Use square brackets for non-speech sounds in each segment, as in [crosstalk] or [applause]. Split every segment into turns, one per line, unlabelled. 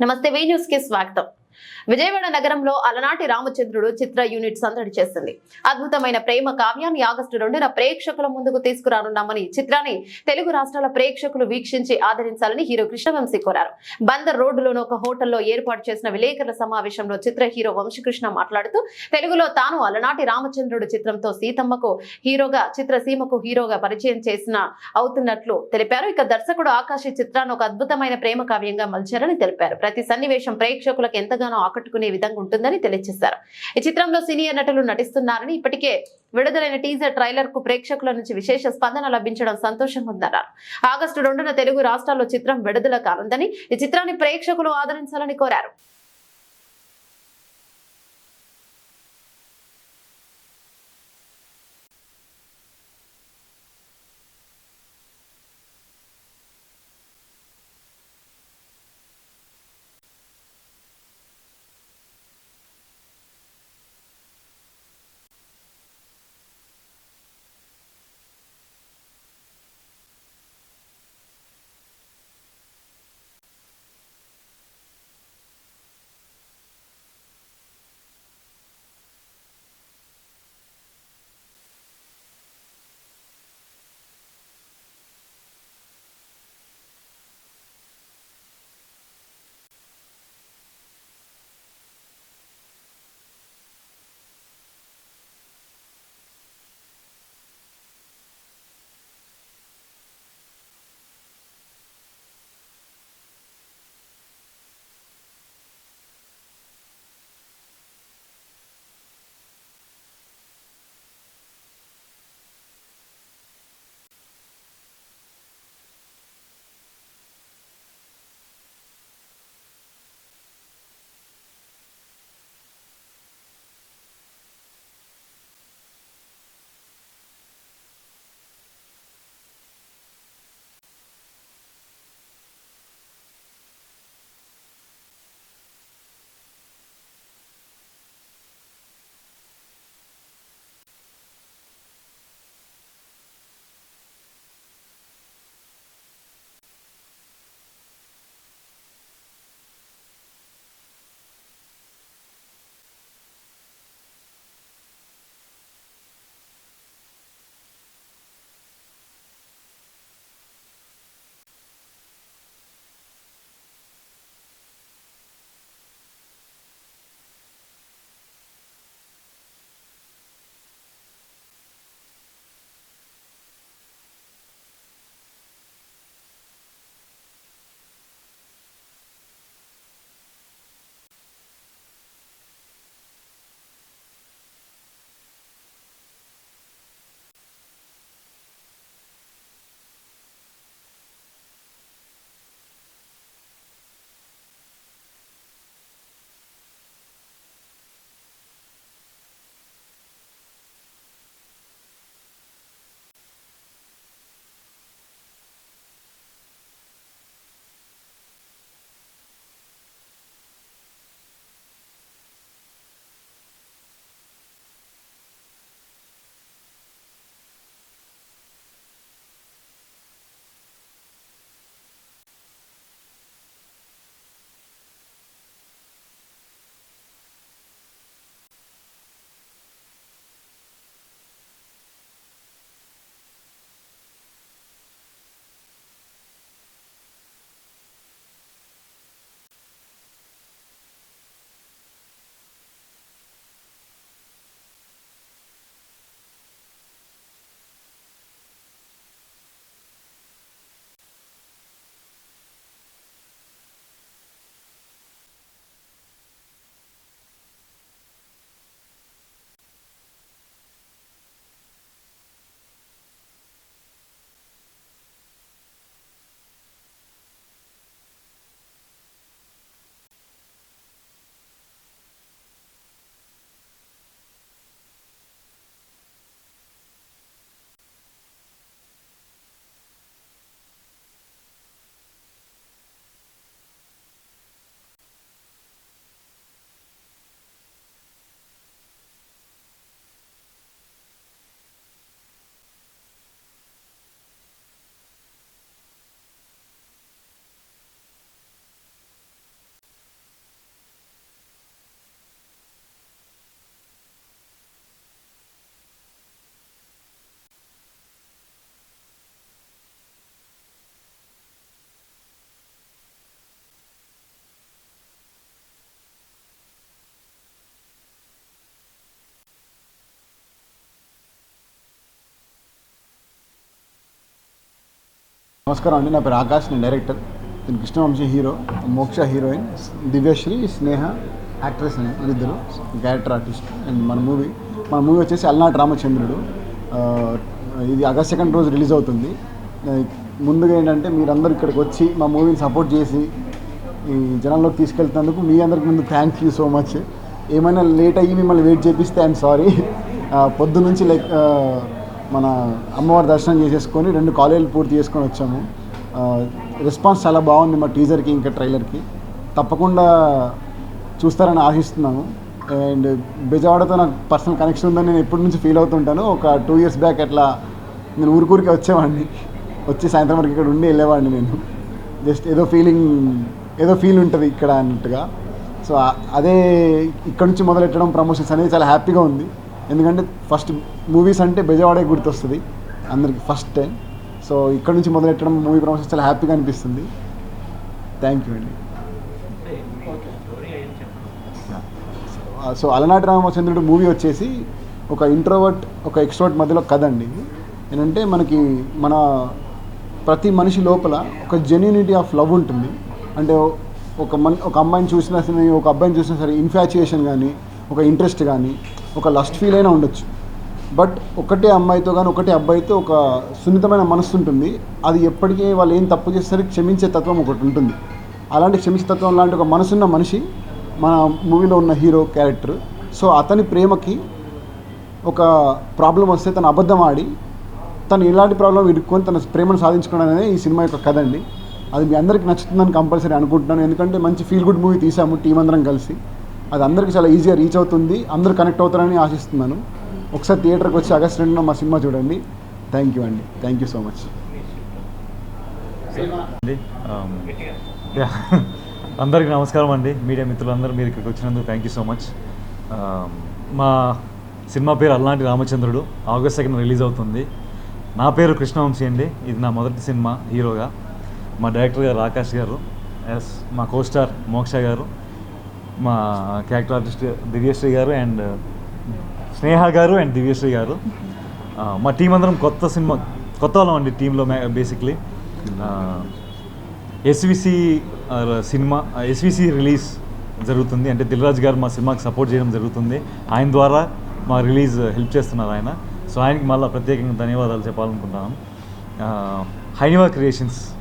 నమస్తే వే న్యూస్కి స్వాగతం. విజయవాడ నగరంలో అలనాటి రామచంద్రుడు చిత్ర యూనిట్ సందడి చేసింది. అద్భుతమైన ప్రేమ కావ్యాన్ని ఆగస్టు రెండున ప్రేక్షకుల ముందుకు తీసుకురానున్నామని చిత్రాన్ని తెలుగు రాష్ట్రాల ప్రేక్షకులు వీక్షించి ఆదరించాలని హీరో కృష్ణవంశీ కోరారు. బందర్ రోడ్డులోని ఒక హోటల్లో ఏర్పాటు చేసిన విలేకరుల సమావేశంలో చిత్ర హీరో వంశీకృష్ణ మాట్లాడుతూ తెలుగులో తాను అలనాటి రామచంద్రుడు చిత్రంతో సీతమ్మకు హీరోగా చిత్రసీమకు హీరోగా పరిచయం చేసిన అవుతున్నట్లు తెలిపారు. ఇక దర్శకుడు ఆకాశ్ చిత్రాన్ని ఒక అద్భుతమైన ప్రేమ కావ్యంగా మలిచారని తెలిపారు. ప్రతి సన్నివేశం ప్రేక్షకులకు ఎంతగానో ఆకట్టుకునే విధంగా ఉంటుందని తెలియజేశారు ఈ చిత్రంలో సీనియర్ నటులు నటిస్తున్నారని ఇప్పటికే విడుదలైన టీజర్ ట్రైలర్కు ప్రేక్షకుల నుంచి విశేష స్పందన లభించడం సంతోషంగా ఉందన్నారు ఆగస్టు రెండున తెలుగు రాష్ట్రాల్లో చిత్రం విడుదల కానుందని ఈ చిత్రాన్ని ప్రేక్షకులు ఆదరించాలని కోరారు.
నమస్కారం అండి నా పేరు ఆకాష్ నేను డైరెక్టర్. నేను Krishnavamsi hero Moksha heroine Divyasri Sneha actress అని వీళ్ళిద్దరు క్యారెక్టర్ ఆర్టిస్ట్ అండ్ మన మూవీ. మన మూవీ వచ్చేసి అల్నాటి రామచంద్రుడు. ఇది ఆగస్ట్ సెకండ్ రోజు రిలీజ్ అవుతుంది. ముందుగా ఏంటంటే మీరందరూ ఇక్కడికి వచ్చి మా మూవీని సపోర్ట్ చేసి ఈ జనాల్లోకి తీసుకెళ్తున్నందుకు మీ అందరికి ముందు థ్యాంక్ యూ సో మచ్ ఏమైనా లేట్ అయ్యి మిమ్మల్ని వెయిట్ చేపిస్తే ఐఎమ్ సారీ పొద్దు నుంచి లైక్ మన అమ్మవారి దర్శనం చేసేసుకొని రెండు కాలేజీలు పూర్తి చేసుకొని వచ్చాము. రెస్పాన్స్ చాలా బాగుంది మా టీజర్కి ఇంకా ట్రైలర్కి తప్పకుండా చూస్తారని ఆశిస్తున్నాను అండ్ బెజవాడతో నాకు పర్సనల్ కనెక్షన్ ఉందని నేను ఎప్పటి నుంచి ఫీల్ అవుతుంటాను. ఒక టూ ఇయర్స్ బ్యాక్ అట్లా నేను ఊరికూరికి వచ్చేవాడిని. వచ్చి సాయంత్రం వరకు ఇక్కడ ఉండి వెళ్ళేవాడిని నేను. జస్ట్ ఏదో ఫీలింగ్ ఏదో ఫీల్ ఉంటుంది ఇక్కడ అన్నట్టుగా. సో అదే ఇక్కడ నుంచి మొదలెట్టడం ప్రమోషన్స్ అనేది చాలా హ్యాపీగా ఉంది. ఎందుకంటే ఫస్ట్ మూవీస్ అంటే బెజవాడే గుర్తొస్తుంది. అందరికి ఫస్ట్ టైం సో ఇక్కడ నుంచి మొదలెట్టడం మూవీ ప్రమోషన్ చాలా హ్యాపీగా అనిపిస్తుంది. థ్యాంక్ యూ అండి. సో అలనాటి రామచంద్రుడు మూవీ వచ్చేసి ఒక ఇంట్రోవర్ట్ ఒక ఎక్స్ట్రోవర్ట్ మధ్యలో కథ అండి ఏంటంటే మనకి మన ప్రతి మనిషి లోపల ఒక జెన్యూనిటీ ఆఫ్ లవ్ ఉంటుంది. అంటే ఒక మన ఒక అమ్మాయిని చూసినా సరే ఒక అబ్బాయిని చూసినా సరే ఇన్ఫాచ్యుయేషన్ కానీ ఒక ఇంట్రెస్ట్ కానీ ఒక లస్ట్ ఫీల్ అయినా ఉండొచ్చు. బట్ ఒకటే అమ్మాయితో కానీ ఒకటే అబ్బాయితో ఒక సున్నితమైన మనస్సు ఉంటుంది. అది ఎప్పటికీ వాళ్ళు ఏం తప్పు చేస్తే క్షమించే తత్వం ఒకటి ఉంటుంది. అలాంటి క్షమించే తత్వం లాంటి ఒక మనసున్న మనిషి మన మూవీలో ఉన్న హీరో క్యారెక్టర్ సో అతని ప్రేమకి ఒక ప్రాబ్లం వస్తే తను అబద్ధం ఆడి తను ఎలాంటి ప్రాబ్లం ఇరుక్కొని తన ప్రేమను సాధించుకోవడం అనేది ఈ సినిమా యొక్క కథ అండి. అది మీ అందరికీ నచ్చుతుందని కంపల్సరీ అనుకుంటున్నాను. ఎందుకంటే మంచి ఫీల్ గుడ్ మూవీ తీసాము టీం అందరం కలిసి. అది అందరికీ చాలా ఈజీగా రీచ్ అవుతుంది. అందరూ కనెక్ట్ అవుతారని ఆశిస్తున్నాను. ఒకసారి థియేటర్కి వచ్చి ఆగస్ట్ రెండున మా సినిమా చూడండి. థ్యాంక్ యూ అండి. Thank you so much
yeah. అందరికీ నమస్కారం అండి. మీడియా మిత్రులందరూ మీరు ఇక్కడికి వచ్చినందుకు థ్యాంక్ యూ సో మచ్ మా సినిమా పేరు Alanati Ramachandrudu. August second release అవుతుంది. నా పేరు కృష్ణవంశీ అండి. ఇది నా మొదటి సినిమా హీరోగా. మా డైరెక్టర్ గారు ఆకాష్ గారు. ఎస్ మా కోస్టార్ మోక్ష గారు. మా క్యారెక్టర్ ఆర్టిస్ట్ దివ్యశ్రీ గారు అండ్ స్నేహ గారు అండ్ దివ్యశ్రీ గారు. ఆ, [laughs] మా టీం అందరం కొత్త సినిమా కొత్త వాళ్ళం అండి టీంలో basically SVC cinema SVC release జరుగుతుంది. అంటే దిల్రాజ్ గారు మా సినిమాకి సపోర్ట్ చేయడం జరుగుతుంది. ఆయన ద్వారా మా రిలీజ్ హెల్ప్ చేస్తున్నారు ఆయన. సో ఆయనకి మళ్ళీ ప్రత్యేకంగా ధన్యవాదాలు చెప్పాలనుకుంటున్నాను హైనివా క్రియేషన్స్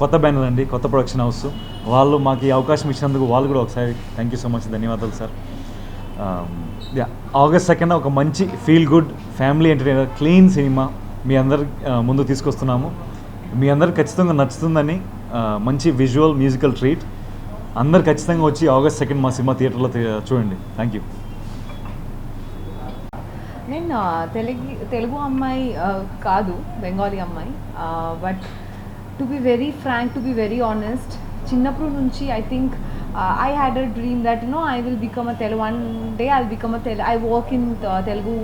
కొత్త బ్యానర్ అండి కొత్త ప్రొడక్షన్ హౌస్ వాళ్ళు మాకు ఈ అవకాశం ఇచ్చినందుకు వాళ్ళు కూడా ఒకసారి థ్యాంక్ యూ సో మచ్ ధన్యవాదాలు సార్. యా ఆగస్ట్ సెకండ్ ఒక మంచి feel good family entertainer clean cinema మీ అందరి uh, ముందు తీసుకొస్తున్నాము. మీ అందరు ఖచ్చితంగా నచ్చుతుందని uh, మంచి విజువల్ మ్యూజికల్ ట్రీట్ అందరు ఖచ్చితంగా వచ్చి ఆగస్ట్ సెకండ్ మా సినిమా థియేటర్లో చూడండి. థ్యాంక్ యూ
నేను uh, తెలుగు తెలుగు అమ్మాయి కాదు బెంగాలీ అమ్మాయి but to be very frank to be very honest చిన్నప్పటి నుంచి I think I had a dream that no I will become a Telugu one day I become a Telugu I work in Telugu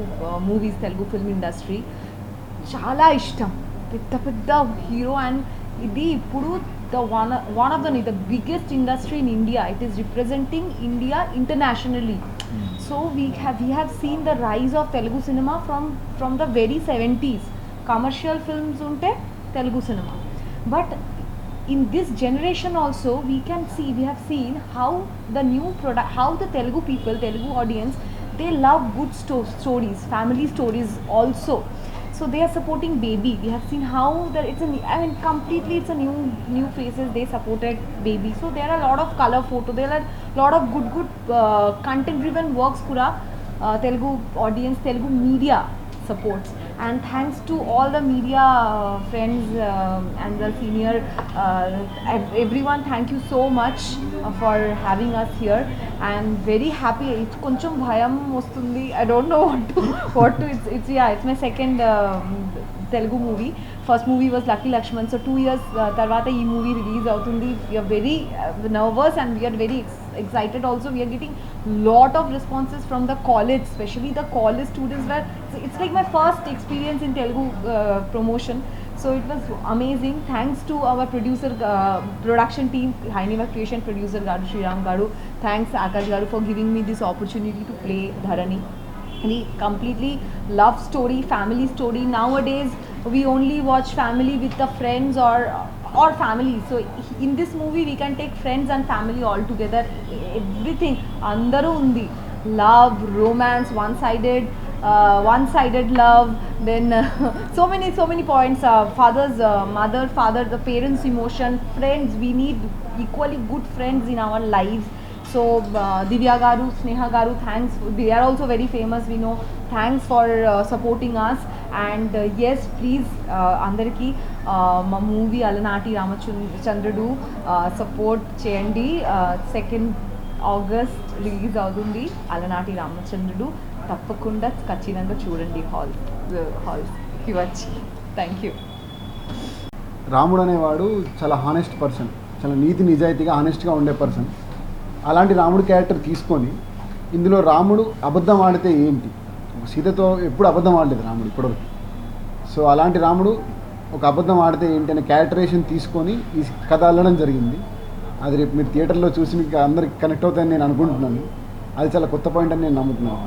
movies Telugu film industry చాలా ఇష్టం. పెద్ద పెద్ద hero and ఇది ఇప్పుడు the one one of the the biggest industry in India. It is representing India internationally so we have we have seen the rise of telugu cinema from from the very 70s commercial films unte telugu cinema. But in this generation also we can see we have seen how the new product how the telugu people telugu audience they love good sto- stories family stories also. So they are supporting baby. We have seen how that it's a i mean completely it's a new new faces they supported baby. So there are a lot of color photo there are a lot of good good uh, content driven works kuda uh, telugu audience telugu media supports and thanks to all the media uh, friends uh, and the senior uh, everyone thank you so much for having us here i'm very happy it's కొంచెం భయం వస్తుంది i don't know what to what to it's, it's yeah it's my second um, Telugu movie first movie was lucky Lakshman so two years తర్వాత ఈ movie release అవుతుంది we are very nervous and we are very excited also. We are getting lot of responses from the college especially the college students were it's like my first experience in telugu uh, promotion. So it was amazing. Thanks to our producer uh, production team Hainiva creation producer garu Sriram garu thanks Akash garu for giving me this opportunity to play Dharani. The completely love story family story. Nowadays we only watch family with the friends or or family. So in this movie we can take friends and family all together. Everything. Andaru undi. Love romance one sided uh, one sided love. Then uh, [laughs] so many so many points. Uh, father's uh, mother father the parents emotion. Friends we need equally good friends in our lives. So uh, divya garu sneha garu thanks. They are also very famous we know. Thanks for uh, supporting us. And yes please అందరికీ uh, మా movie Alanati Ramachandrudu support uh, చేయండి. Second August release అవుతుంది. అలనాటి రామచంద్రుడు. తప్పకుండా ఖచ్చితంగా చూడండి hall uh, హాల్కి వచ్చి థ్యాంక్ యూ
రాముడు అనేవాడు చాలా హానెస్ట్ పర్సన్ చాలా నీతి నిజాయితీగా హానెస్ట్గా ఉండే పర్సన్ అలాంటి రాముడు క్యారెక్టర్ తీసుకొని ఇందులో రాముడు అబద్ధం ఆడితే ఏంటి? సీతతో ఎప్పుడు అబద్ధం ఆడలేదు రాముడు ఇప్పటివరకు. సో అలాంటి రాముడు ఒక అబద్ధం ఆడితే ఏంటి అనే క్యారెక్టరేషన్ తీసుకొని ఈ కథ అల్లడం జరిగింది. అది రేపు మీరు థియేటర్లో చూసి మీకు అందరికి కనెక్ట్ అవుతాయని నేను అనుకుంటున్నాను. అది చాలా కొత్త పాయింట్ అని నేను నమ్ముతున్నాను.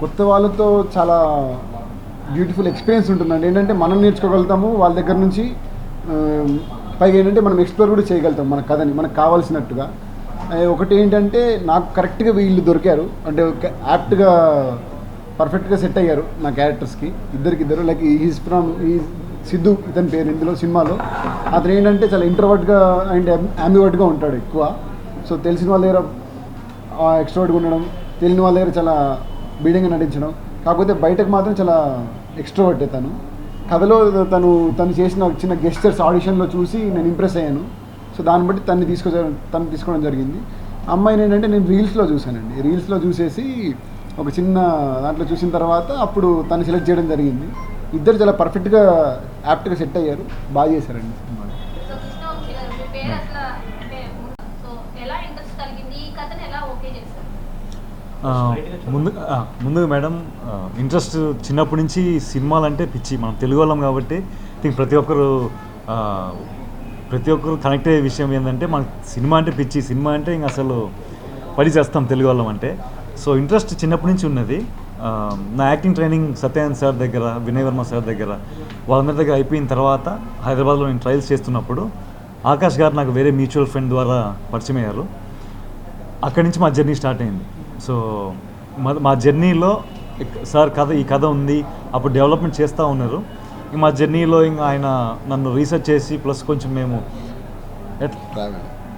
కొత్త
వాళ్ళతో చాలా బ్యూటిఫుల్ ఎక్స్పీరియన్స్ ఉంటుందండి. ఏంటంటే మనం నేర్చుకోగలుగుతాము వాళ్ళ దగ్గర నుంచి పైగా ఏంటంటే మనం ఎక్స్ప్లోర్ కూడా చేయగలుగుతాం మన కథని మనకు కావాల్సినట్టుగా. ఒకటి ఏంటంటే నాకు కరెక్ట్గా వీళ్ళు దొరికారు. అంటే యాప్ట్గా పర్ఫెక్ట్గా సెట్ అయ్యారు నా క్యారెక్టర్స్కి. ఇద్దరికిద్దరు లైక్ ఈజ్ ఫ్రమ్ ఈ సిద్ధు ఇతని పేరు ఇందులో సినిమాలో. అతను ఏంటంటే చాలా ఇంట్రవర్ట్గా అండ్ అంబివర్ట్గా ఉంటాడు ఎక్కువ. సో తెలిసిన వాళ్ళ దగ్గర ఎక్స్ట్రోవర్ట్గా ఉండడం తెలియని వాళ్ళ దగ్గర చాలా బీడింగ్గా నటించడం కాకపోతే బయటకు మాత్రం చాలా ఎక్స్ట్రోవర్ట్ తను. కథలో తను తను చేసిన చిన్న గెస్టర్స్ ఆడిషన్లో చూసి నేను ఇంప్రెస్ అయ్యాను. సో దాన్ని బట్టి తన్ని తీసుకొ తను తీసుకోవడం జరిగింది. అమ్మాయిని ఏంటంటే నేను రీల్స్లో చూశానండి. రీల్స్లో చూసేసి ఒక చిన్న దాంట్లో చూసిన తర్వాత అప్పుడు తను సెలెక్ట్ చేయడం జరిగింది. ఇద్దరు చాలా పర్ఫెక్ట్గా యాప్ట్గా సెట్ అయ్యారు. బాగా చేశారండి
సినిమా. ముందు ముందు ముందుగా మేడం ఇంట్రెస్ట్ చిన్నప్పటి నుంచి సినిమాలు అంటే పిచ్చి. మనం తెలుగు వాళ్ళం కాబట్టి థింక్ ప్రతి ఒక్కరు ప్రతి ఒక్కరు కనెక్ట్ అయ్యే విషయం ఏంటంటే మనకు సినిమా అంటే పిచ్చి. సినిమా అంటే ఇంక అసలు పని చేస్తాం తెలుగు వాళ్ళం అంటే. సో ఇంట్రెస్ట్ చిన్నప్పటి నుంచి ఉన్నది. నా యాక్టింగ్ ట్రైనింగ్ సత్యానంద్ సార్ దగ్గర వినయ్ వర్మ సార్ దగ్గర వాళ్ళందరి దగ్గర అయిపోయిన తర్వాత హైదరాబాద్లో నేను ట్రయల్స్ చేస్తున్నప్పుడు ఆకాష్ గారు నాకు వేరే మ్యూచువల్ ఫ్రెండ్ ద్వారా పరిచయం అయ్యారు. అక్కడి నుంచి మా జర్నీ స్టార్ట్ అయింది. సో మా జర్నీలో సార్ కథ ఈ కథ ఉంది అప్పుడు డెవలప్మెంట్ చేస్తూ ఉన్నారు. మా జర్నీలో ఇంకా ఆయన నన్ను రీసెర్చ్ చేసి ప్లస్ కొంచెం మేము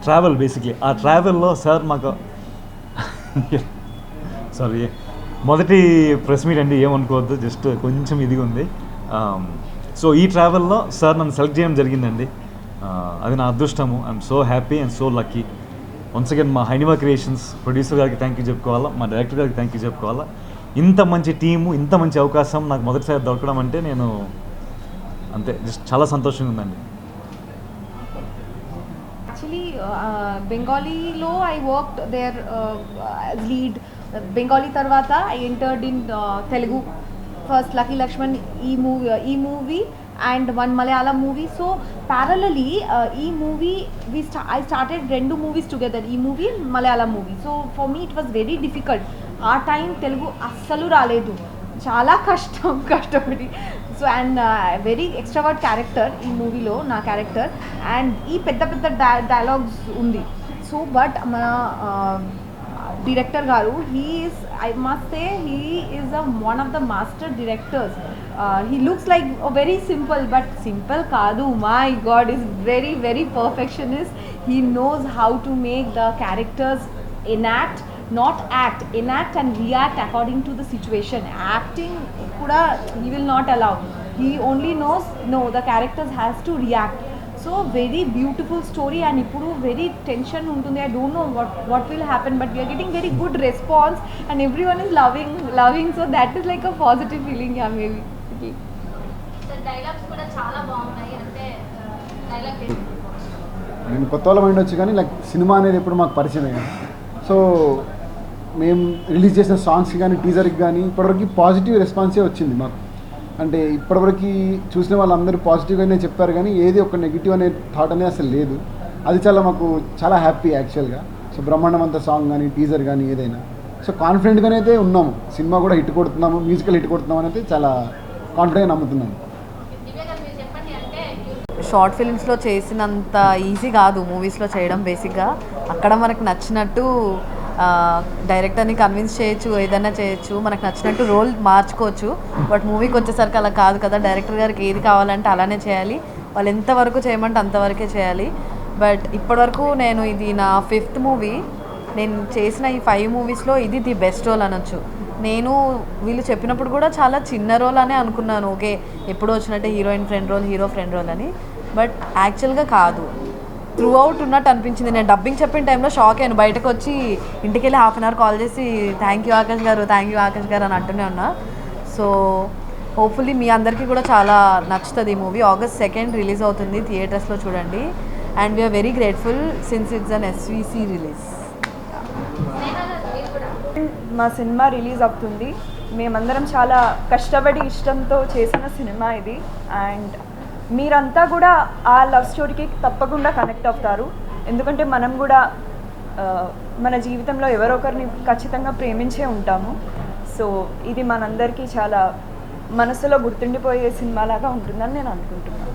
ట్రావెల్
బేసిక్లీ. ఆ ట్రావెల్లో సార్ మాకు సారీ మొదటి ప్రెస్ మీట్ అండి ఏమనుకోవద్దు జస్ట్ కొంచెం ఇదిగా ఉంది. సో ఈ ట్రావెల్లో సార్ నన్ను సెలెక్ట్ చేయడం జరిగిందండి. అది నా అదృష్టము. I'm so happy and so lucky. Once again మా హైనివా క్రియేషన్స్ ప్రొడ్యూసర్ గారికి థ్యాంక్ యూ చెప్పుకోవాలా మా డైరెక్టర్ గారికి థ్యాంక్ యూ చెప్పుకోవాలా. ఇంత మంచి టీము ఇంత మంచి అవకాశం నాకు మొదటిసారి దొరకడం అంటే నేను అంతే జస్ట్ చాలా సంతోషంగా ఉందండి.
Actually బెంగాలీలో I work there lead Bengali తర్వాత I entered in Telugu first lucky Lakshman ఈ మూవీ ఈ movie and one Malayalam movie so parallelly ఈ movie we start I started రెండు మూవీస్ టుగెదర్ ఈ movie Malayalam movie so for me it was very difficult ఆ time Telugu అస్సలు రాలేదు చాలా కష్టం కష్టపడి so and very extrovert character ఈ మూవీలో నా క్యారెక్టర్ అండ్ ఈ పెద్ద పెద్ద డా డైలాగ్స్ ఉంది సో బట్ మన డిరెక్టర్ గారు he is I must say he is a one of the master directors he looks like very simple but simple కాదు my God is very very perfectionist he knows how to make the characters enact not act enact and react according to the situation acting kuda he will not allow he only knows no the characters has to react so very beautiful story and ఇప్పుడు very tension ఉంటుంది i don't know what what will happen but we are getting very good response and everyone is loving loving so that is like a positive feeling yeah maybe okay.
Sir dialogues కూడా చాలా బాగున్నాయి. అంటే dialogue
నేను కొత్త వాళ్ళం ఉండొచ్చు కానీ like cinema అనేది ఎప్పుడు మాకు పరిచయం అయ్యాను సో మేము రిలీజ్ చేసిన సాంగ్స్కి కానీ టీజర్కి కానీ ఇప్పటివరకు పాజిటివ్ రెస్పాన్సే వచ్చింది మాకు. అంటే ఇప్పటివరకు చూసిన వాళ్ళందరూ పాజిటివ్గానే చెప్పారు కానీ ఏది ఒక నెగిటివ్ అనే థాట్ అనేది అసలు లేదు. అది చాలా మాకు చాలా హ్యాపీ యాక్చువల్గా సో బ్రహ్మాండం అంత సాంగ్ కానీ టీజర్ కానీ ఏదైనా. సో కాన్ఫిడెంట్గానే అయితే ఉన్నాము. సినిమా కూడా హిట్ కొడుతున్నాము మ్యూజికల్ హిట్ కొడుతున్నాము అని అయితే చాలా కాన్ఫిడెంట్గా
నమ్ముతున్నాను.
షార్ట్ ఫిల్మ్స్లో చేసినంత ఈజీ కాదు మూవీస్లో చేయడం బేసిక్గా. అక్కడ మనకు నచ్చినట్టు డైరెక్టర్ని కన్విన్స్ చేయొచ్చు ఏదైనా చేయొచ్చు మనకు నచ్చినట్టు రోల్ మార్చుకోవచ్చు. బట్ మూవీకి వచ్చేసరికి అలా కాదు కదా డైరెక్టర్ గారికి ఏది కావాలంటే అలానే చేయాలి. వాళ్ళు ఎంతవరకు చేయమంటే అంతవరకే చేయాలి. బట్ ఇప్పటివరకు నేను ఇది నా ఫిఫ్త్ మూవీ. నేను చేసిన ఈ ఫైవ్ మూవీస్లో ఇది ది బెస్ట్ రోల్ అనొచ్చు. నేను వీళ్ళు చెప్పినప్పుడు కూడా చాలా చిన్న రోల్ అనే అనుకున్నాను. ఓకే ఎప్పుడు వచ్చినట్టే heroine friend role hero friend role అని. బట్ యాక్చువల్గా కాదు. త్రూ అవుట్ ఉన్నట్టు అనిపించింది. నేను డబ్బింగ్ చెప్పిన టైంలో షాక్ అయ్యాను. బయటకు వచ్చి ఇంటికి వెళ్ళి హాఫ్ అన్ అవర్ కాల్ చేసి థ్యాంక్ యూ ఆకాష్ గారు థ్యాంక్ యూ ఆకాష్ గారు అని అంటూనే ఉన్నా. సో హోప్ఫుల్లీ మీ అందరికీ కూడా చాలా నచ్చుతుంది ఈ మూవీ. ఆగస్ట్ సెకండ్ రిలీజ్ అవుతుంది థియేటర్స్లో చూడండి. And we're very grateful since it's an SVC release
Sneha గారు మీరు కూడా
మా సినిమా రిలీజ్ అవుతుంది. మేమందరం చాలా కష్టపడి ఇష్టంతో చేసిన సినిమా ఇది. అండ్ మీరంతా కూడా ఆ లవ్ స్టోరీకి తప్పకుండా కనెక్ట్ అవుతారు. ఎందుకంటే మనం కూడా మన జీవితంలో ఎవరో ఒకరిని ఖచ్చితంగా ప్రేమించే ఉంటాము. సో ఇది మనందరికీ చాలా మనసులో గుర్తుండిపోయే సినిమాలాగా ఉంటుందని నేను అనుకుంటున్నాను.